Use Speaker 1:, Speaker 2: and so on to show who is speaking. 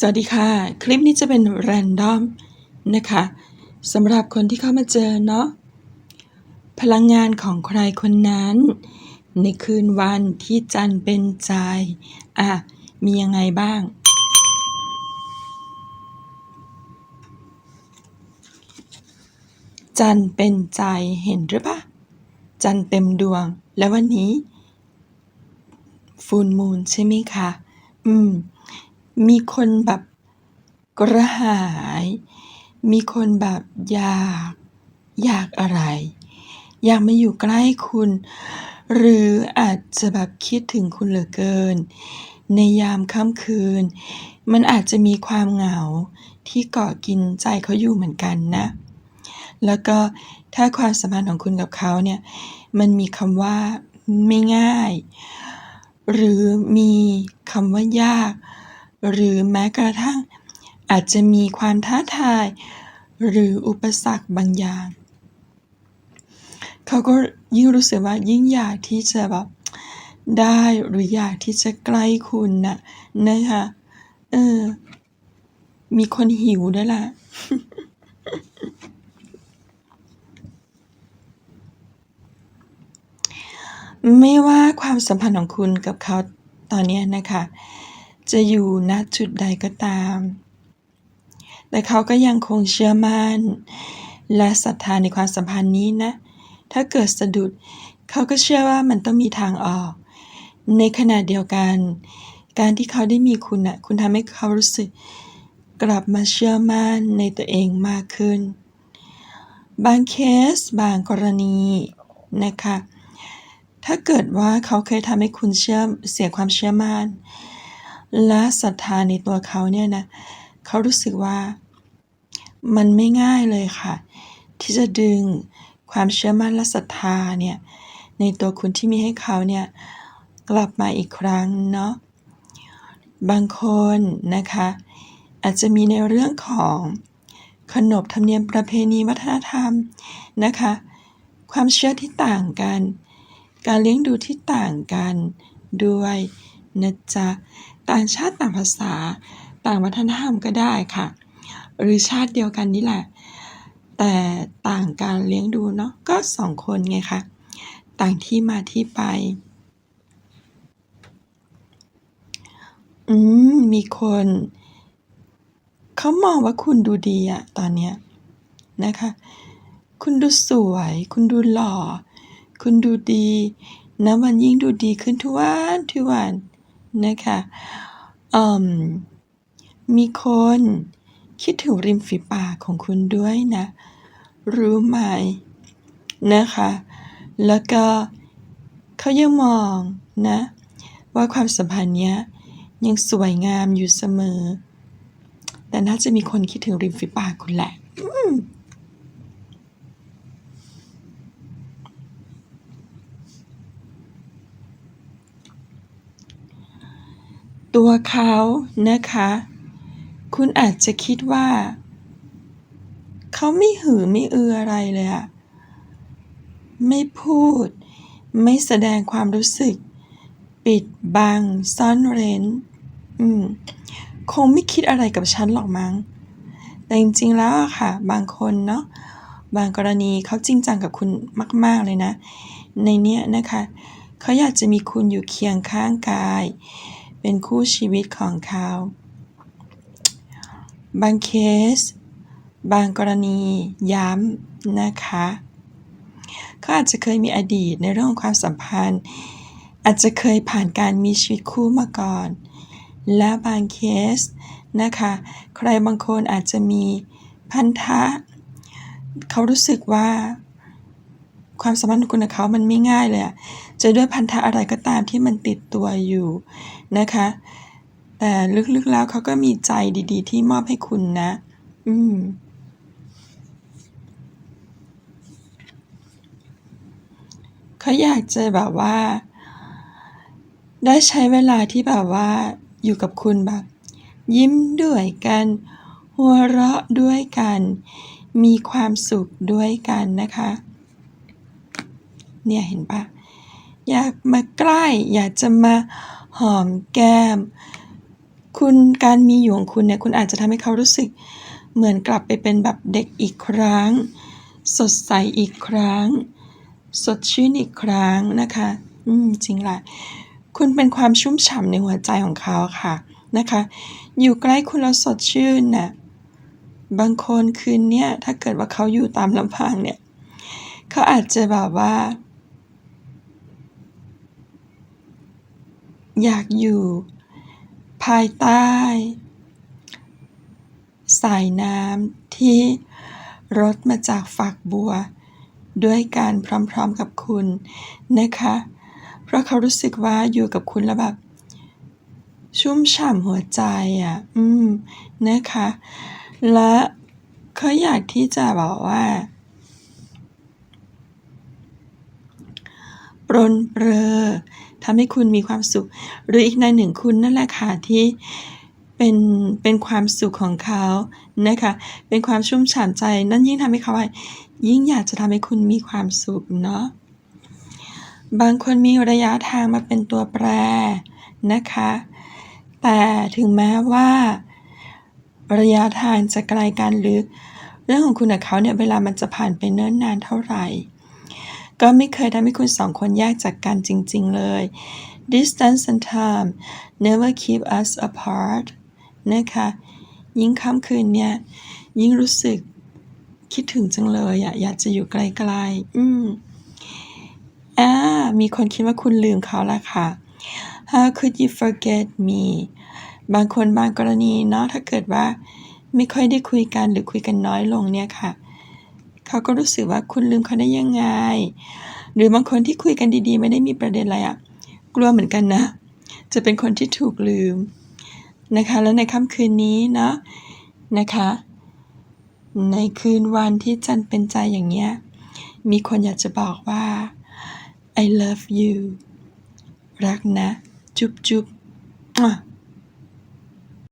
Speaker 1: สวัสดีค่ะ คลิปนี้จะเป็นแรนดอมนะคะสำหรับคนที่เข้ามาเจอเนาะพลังงานของใครคนนั้น ในคืนวันที่จันเป็นใจอะมียังไงบ้าง จันเป็นใจเห็นหรือปะจันเต็มดวง แล้ววันนี้ ฟูลมูนใช่ไหมคะ อืม มีคนแบบกระหาย มีคนแบบอยาก อยากอะไร อยากมาอยู่ใกล้คุณ หรืออาจจะแบบคิดถึงคุณเหลือเกิน ในยามค่ำคืน มันอาจจะมีความเหงาที่เกาะกินใจเขาอยู่เหมือนกันนะ แล้วก็ถ้าความสัมพันธ์ของคุณกับเขาเนี่ย มันมีคำว่าไม่ง่าย หรือมีคำว่ายาก หรือแม้กระทั่ง อาจจะมีความท้าทาย หรืออุปสรรคบางอย่าง เขาก็ยิ่งรู้สึกว่ายิ่งอยากที่จะแบบได้หรืออยากที่จะใกล้คุณนะนะคะเออ มีคนหิวด้วยล่ะไม่ว่าความสัมพันธ์ของคุณกับเขาตอนนี้นะคะ จะอยู่ณจุดใดก็ตาม แต่เขาก็ยังคงเชื่อมั่น และศรัทธาในความสัมพันธ์นี้นะ ถ้าเกิดสะดุด เขาก็เชื่อว่ามันต้องมีทางออก ในขณะเดียวกัน การที่เขาได้มีคุณน่ะคุณทำให้เขารู้สึก กลับมาเชื่อมั่นในตัวเองมากขึ้น บางเคสบางกรณีนะคะถ้าเกิดว่าเขาเคยทำให้คุณเชื่อเสียความเชื่อมั่น และศรัทธาในตัวเขาเนี่ยนะเขารู้สึกว่ามันไม่ง่ายเลยค่ะ ที่จะดึงความเชื่อมั่นและศรัทธาเนี่ยในตัวคุณที่มีให้เขาเนี่ยกลับมาอีกครั้งเนาะบางคนนะคะ อาจจะมีในเรื่องของขนบธรรมเนียมประเพณีวัฒนธรรมนะคะ ความเชื่อที่ต่างกัน การเลี้ยงดูที่ต่างกันด้วยนะจ๊ะ ต่างชาติต่างภาษา ต่างวัฒนธรรมก็ได้ค่ะ หรือชาติเดียวกันนี่แหละ แต่ต่างการเลี้ยงดูเนาะก็สองคนไงคะต่างที่มาที่ไป อืม มีคน เขามองว่าคุณดูดีอะตอนเนี้ยนะคะ คุณดูสวย คุณดูหล่อ คุณดูดีนับวันยิ่งดูดีขึ้นทุกวันทุกวัน นะคะ เอ่อ มีคนคิดถึงริมฝีปากของคุณด้วยนะ รู้ไหมนะคะ แล้วก็เขายังมองนะ ว่าความสัมพันธ์เนี้ยยังสวยงามอยู่เสมอ แต่น่าจะมีคนคิดถึงริมฝีปากคุณแหละอืม ตัวเขานะคะ คุณอาจจะคิดว่า เขาไม่หือไม่อืออะไรเลยอะไม่พูด ไม่แสดงความรู้สึก ปิดบัง ซ่อนเร้น อืม คงไม่คิดอะไรกับฉันหรอกมั้ง แต่จริงๆแล้วอะค่ะ บางคนเนาะ บางกรณีเขาจริงจังกับคุณมาก ๆ เลยนะ ในเนี้ยนะคะ เขาอยากจะมีคุณอยู่เคียงข้างกาย เป็นคู่ชีวิตของเขา บางเคส บางกรณีย้ำนะคะเขาอาจจะเคยมีอดีตในเรื่องของความสัมพันธ์ อาจจะเคยผ่านการมีชีวิตคู่มาก่อน และบางเคสนะคะใครบางคนอาจจะมีพันธะ เขารู้สึกว่า ความสัมพันธ์ของคุณกับเขามันไม่ง่ายเลยอะจะด้วยพันธะอะไรก็ตามที่มันติดตัวอยู่นะคะ แต่ลึกๆแล้วเขาก็มีใจดีๆ ที่มอบให้คุณนะ อืมเขาอยากจะแบบว่า ได้ใช้เวลาที่แบบว่า อยู่กับคุณแบบ ยิ้มด้วยกัน หัวเราะด้วยกัน มีความสุขด้วยกันนะคะ เนี่ยเห็นปะอยากมาใกล้ อยากจะมาหอมแก้ม คุณการมีอยู่ของคุณเนี่ยคุณอาจจะทำให้เขารู้สึกเหมือนกลับไปเป็นแบบเด็กอีกครั้ง สดใสอีกครั้ง สดชื่นอีกครั้งนะคะ อืมจริงแหละคุณเป็นความชุ่มฉ่ำในหัวใจของเขาค่ะนะคะ อยู่ใกล้คุณแล้วสดชื่นน่ะบางคนคืนเนี้ยถ้าเกิดว่าเขาอยู่ตามลำพังเนี่ย เขาอาจจะแบบว่า อยากอยู่ ภายใต้ สายน้ำที่รดมาจากฝักบัว ด้วยกันพร้อมๆกับคุณนะคะ เพราะเขารู้สึกว่าอยู่กับคุณแล้วแบบ ชุ่มฉ่ำหัวใจอะอืม นะคะ และเขาอยากที่จะแบบว่าป รนเปรอทำให้คุณมีความสุข หรืออีกในหนึ่งคุณนั่นแหละค่ะที่เป็นเป็นความสุขของเขานะคะ เป็นความชุ่มฉ่ำใจ นั่นยิ่งทำให้เขายิ่งอยากจะทำให้คุณมีความสุขเนาะบางคนมีระยะทางมาเป็นตัวแปรนะคะ แต่ถึงแม้ว่า ระยะทางจะไกลกันหรือ เรื่องของคุณกับเขาเนี่ยเวลามันจะผ่านไปเนิ่นนานเท่าไหร่ ก็ไม่เคยทำให้คุณสองคนแยกจากกันจริง ๆ เลย Distance and time never keep us apart นะคะ ยิ่งค่ำคืนเนี่ย ยิ่งรู้สึกคิดถึงจังเลยอะอยากจะอยู่ไกลๆ อืมอ่ามีคนคิดว่าคุณลืมเขาแล้วค่ะ How could you forget me บางคนบางกรณีเนาะถ้าเกิดว่าไม่ค่อยได้คุยกันหรือคุยกันน้อยลงเนี่ยค่ะ เขาก็รู้สึกว่าคุณลืมเขาได้ยังไง หรือบางคนที่คุยกันดีๆ ไม่ได้มีประเด็นอะไรอะกลัวเหมือนกันนะ จะเป็นคนที่ถูกลืมนะคะ แล้วในค่ำคืนนี้เนาะนะคะ ในคืนวันที่จันเป็นใจอย่างเงี้ย มีคนอยากจะบอกว่า I love you รักนะ จุ๊บๆ